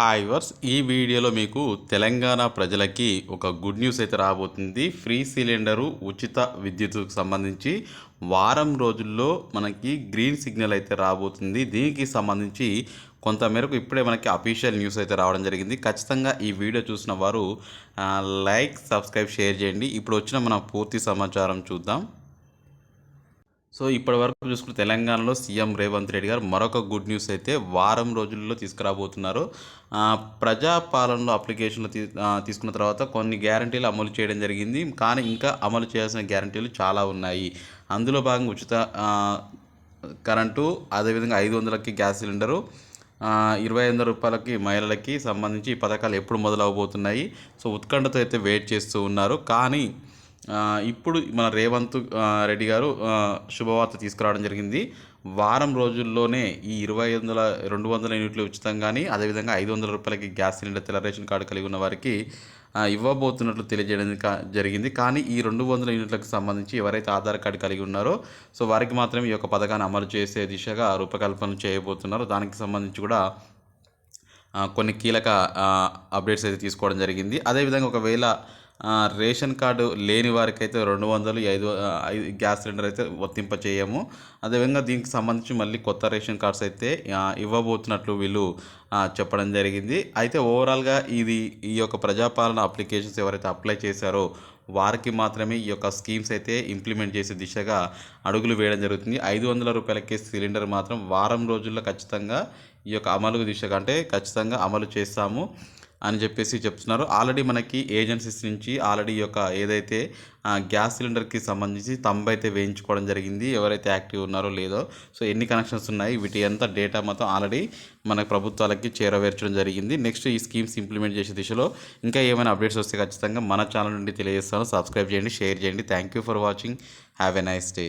Hi verse ఈ వీడియోలో మీకు తెలంగాణ ప్రజలకి ఒక గుడ్ న్యూస్ అయితే రాబోతుంది. ఫ్రీ సిలిండరు ఉచిత విద్యుత్కు సంబంధించి వారం రోజుల్లో మనకి గ్రీన్ సిగ్నల్ అయితే రాబోతుంది. దీనికి సంబంధించి కొంత మేరకు ఇప్పుడే మనకి అఫీషియల్ న్యూస్ అయితే రావడం జరిగింది. ఖచ్చితంగా ఈ వీడియో చూసిన వారు లైక్ సబ్స్క్రైబ్ షేర్ చేయండి. ఇప్పుడు వచ్చిన మన పూర్తి సమాచారం చూద్దాం. సో ఇప్పటి వరకు చూసుకుంటే తెలంగాణలో సీఎం రేవంత్ రెడ్డి గారు మరొక గుడ్ న్యూస్ అయితే వారం రోజుల్లో తీసుకురాబోతున్నారు. ప్రజాపాలనలో అప్లికేషన్లు తీసుకున్న తర్వాత కొన్ని గ్యారంటీలు అమలు చేయడం జరిగింది. కానీ ఇంకా అమలు చేయాల్సిన గ్యారంటీలు చాలా ఉన్నాయి. అందులో భాగంగా ఉచిత కరెంటు అదేవిధంగా ఐదు వందలకి గ్యాస్ సిలిండరు ఇరవై ఎనిమిది రూపాయలకి మహిళలకి సంబంధించి ఈ పథకాలు ఎప్పుడు మొదలవబోతున్నాయి. సో ఉత్కంఠతో అయితే వెయిట్ చేస్తూ ఉన్నారు. కానీ ఇప్పుడు మన రేవంత్ రెడ్డి గారు శుభవార్త తీసుకురావడం జరిగింది. వారం రోజుల్లోనే ఈ ఇరవై వందల రెండు వందల యూనిట్లు ఉచితంగాని కానీ అదేవిధంగా ఐదు వందల రూపాయలకి గ్యాస్ సిలిండర్ తెల్ల రేషన్ కార్డు కలిగి ఉన్న వారికి ఇవ్వబోతున్నట్లు తెలియజేయడం కా- జరిగింది. కానీ ఈ రెండు వందల యూనిట్లకు సంబంధించి ఎవరైతే ఆధార్ కార్డు కలిగి ఉన్నారో సో వారికి మాత్రమే ఈ యొక్క పథకాన్ని అమలు చేసే దిశగా రూపకల్పన చేయబోతున్నారు. దానికి సంబంధించి కూడా కొన్ని కీలక అప్డేట్స్ అయితే తీసుకోవడం జరిగింది. అదేవిధంగా ఒకవేళ రేషన్ కార్డు లేని వారికి అయితే రెండు వందలు ఐదు ఐదు గ్యాస్ సిలిండర్ అయితే వర్తింప చేయము అదేవిధంగా దీనికి సంబంధించి మళ్ళీ కొత్త రేషన్ కార్డ్స్ అయితే ఇవ్వబోతున్నట్లు వీళ్ళు చెప్పడం జరిగింది. అయితే ఓవరాల్గా ఇది ఈ యొక్క ప్రజాపాలన అప్లికేషన్స్ ఎవరైతే అప్లై చేశారో వారికి మాత్రమే ఈ యొక్క స్కీమ్స్ అయితే ఇంప్లిమెంట్ చేసే దిశగా అడుగులు వేయడం జరుగుతుంది. ఐదు వందల రూపాయలకే సిలిండర్ మాత్రం వారం రోజుల్లో ఖచ్చితంగా ఈ యొక్క అమలు దిశగా అంటే ఖచ్చితంగా అమలు చేస్తాము. అని చెప్పేసి చెప్తున్నారు. ఆల్రెడీ మనకి ఏజెన్సీస్ నుంచి ఆల్రెడీ యొక్క ఏదైతే గ్యాస్ సిలిండర్కి సంబంధించి తంబు అయితే వేయించుకోవడం జరిగింది. ఎవరైతే యాక్టివ్ ఉన్నారో లేదో. సో ఎన్ని కనెక్షన్స్ ఉన్నాయి? వీటి అంతా డేటా మొత్తం ఆల్రెడీ మన ప్రభుత్వాలకి చేరవేర్చడం జరిగింది. నెక్స్ట్ ఈ స్కీమ్స్ ఇంప్లిమెంట్ చేసే దిశలో ఇంకా ఏమైనా అప్డేట్స్ వస్తే ఖచ్చితంగా మన ఛానల్ నుండి తెలియజేస్తాను. సబ్స్క్రైబ్ చేయండి షేర్ చేయండి. Thank you for watching have a nice day